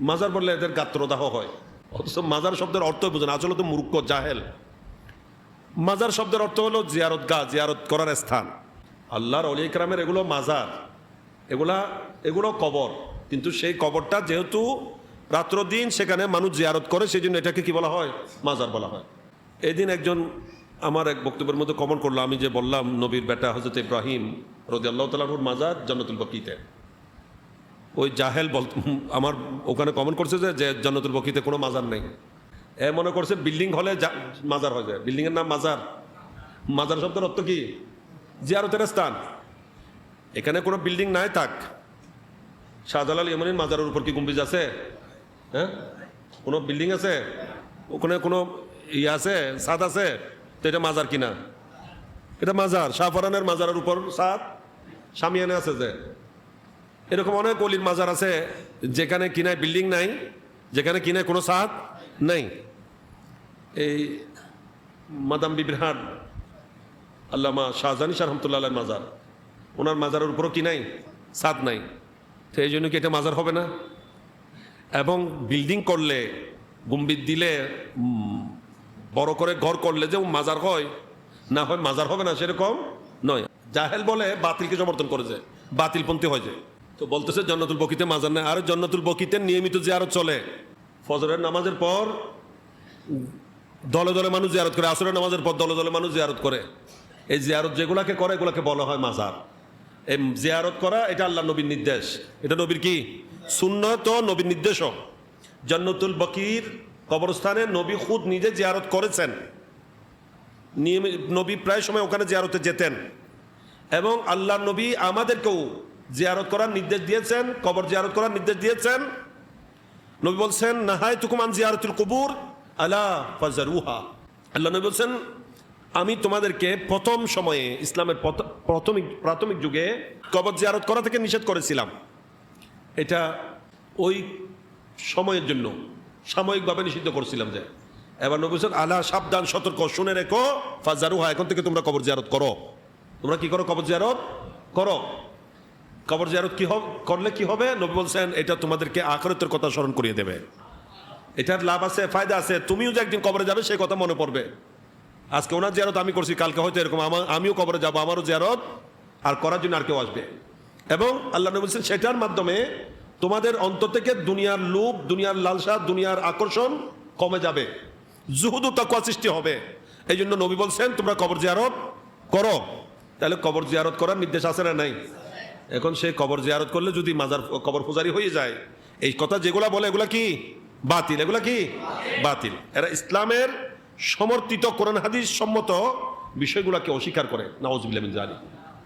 মাজার বললে এদের গাত্রদাহ হয়। অথচ মাজার শব্দের অর্থ বোঝেন আসলে তো মূর্খ জাহেল। মাজার শব্দের অর্থ হলো জিয়ারত গা, জিয়ারত করার স্থান। আল্লাহর অলি ইকরামের এগুলো মাজার, এগুলা, এগুলো কবর। কিন্তু সেই কবরটা যেহেতু রাত্র দিন সেখানে মানুষ জিয়ারত করে সেই জন্য এটাকে কি বলা হয়? মাজার বলা হয়। এদিন একজন আমার এক বক্তব্যের মধ্যে কমন করল, আমি যে বললাম, নবীর বেটা হজরত ইব্রাহিম রদি আল্লাহ তালাহুর মাজার জন্নতুল বকিতে। ওই জাহেল বল আমার ওখানে কমেন্ট করছে যে জন্নতুল বকিতে কোনো মাজার নেই। এ মনে করছে বিল্ডিং হলে মাজার হয়ে যায়। বিল্ডিংয়ের নাম মাজার। মাজার শব্দের অর্থ কি? জিয়ারতের স্থান। এখানে কোনো বিল্ডিং নাই, থাক। শাহজালাল ইমানির মাজারের উপর কি গম্বুজ আছে? হ্যাঁ? কোনো বিল্ডিং আছে? ওখানে কোনো ইয়ে আছে? সাদ আছে? তো এটা মাজার কিনা? এটা মাজার। শাহফরানের মাজারের উপর ছাদ সামিয়ানে আছে যে। এরকম অনেক অলির মাজার আছে, যেখানে কিনায় বিল্ডিং নাই, যেখানে কিনায় কোনো ছাদ নেই। এই মাদাম বিবিরহাট আল্লামা শাহজানি শাহ রহমতুল্লাহ মাজার, ওনার মাজারের উপরও কি নাই? ছাদ নাই। তো এই জন্য কি এটা মাজার হবে না? এবং বিল্ডিং করলে গম্ভীর দিলে বড় করে ঘর করলে যে মাজার হয়, না হয় মাজার হবে না সেরকম নয়। জাহেল বলে বাতিলকে সমর্থন করেছে, বাতিলপন্থী হয়েছে। তো বলতেছে জন্নতুল বকিতে মাজার নেই। আর জন্নতুল বকিতে নিয়মিত আরও চলে। ফজরের নামাজের পর দলে দলে মানুষ জিয়ারত করে, আসরের নামাজের পর দলে দলে মানুষ জিয়ারত করে। এই জিয়ারত যেগুলাকে করে, এগুলাকে বলা হয় মাজার। এই জিয়ারত করা, এটা আল্লাহ নবীর নির্দেশ। এটা নবীর কি? সুন্নত নবীর নির্দেশক। জন্নতুল বকির কবরস্থানে নবী খুদ নিজে জিয়ারত করেছেন। নিয়মিত নবী প্রায় সময় ওখানে জিয়ারতে যেতেন। এবং আল্লাহ নবী আমাদেরকেও জিয়ারত করার নির্দেশ দিয়েছেন, কবর জিয়ারত করার নির্দেশ দিয়েছেন। নবী বলছেন নাহাই তুকুমান জিয়ারতুল কবুর, আলা ফাজারুহা। আল্লাহ নবী বলছেন, আমি তোমাদেরকে প্রথম সময়ে ইসলামের প্রথ- প্রাথমিক প্রাথমিক যুগে কবর জিয়ারত করা থেকে নিষেধ করেছিলাম। এটা ওই সময়ের জন্য সাময়িকভাবে নিষিদ্ধ করছিলাম যে এবার নবী বলছেন, আলা সাবধান, সতর্ক, শুনে রেখো, ফাজারুহা, এখন থেকে তোমরা কবর জিয়ারত করো। তোমরা কি করো কবর জিয়ারত? করো। কবর জিয়ারত কি করলে কি হবে? নবী বলছেন, এটা তোমাদেরকে আখরতের কথা স্মরণ করিয়ে দেবে। এটার লাভ আছে, ফায়দা আছে। তুমিও যে একদিন কবরে যাবে, সেই কথা মনে পড়বে। আজকে ওনার জিয়ারত আমি করছি, কালকে হয়তো এরকম আমার আমিও কবরে যাব, আমারও জিয়ারত, আর করার জন্য আর কেউ আসবে। এবং আল্লাহ নবী বলছেন, সেটার মাধ্যমে তোমাদের অন্তর থেকে দুনিয়ার লোভ, দুনিয়ার লালসা, দুনিয়ার আকর্ষণ কমে যাবে। জুহুদু তাকুয়া সৃষ্টি হবে। এই জন্য নবী বলছেন, তোমরা কবর জিয়ারত করো। তাহলে কবর জিয়ারত করার নির্দেশ আছে না নাই? এখন সে কবর জিয়ারত করলে যদি মাজার কবর পূজারি হয়ে যায়, এই কথা যেগুলা বলে, এগুলা কি? বাতিল। এগুলা কি? বাতিল। এরা ইসলামের সমর্থিত কোরআন হাদিস সম্মত বিষয়গুলাকে অস্বীকার করে। নওয়াজ জানি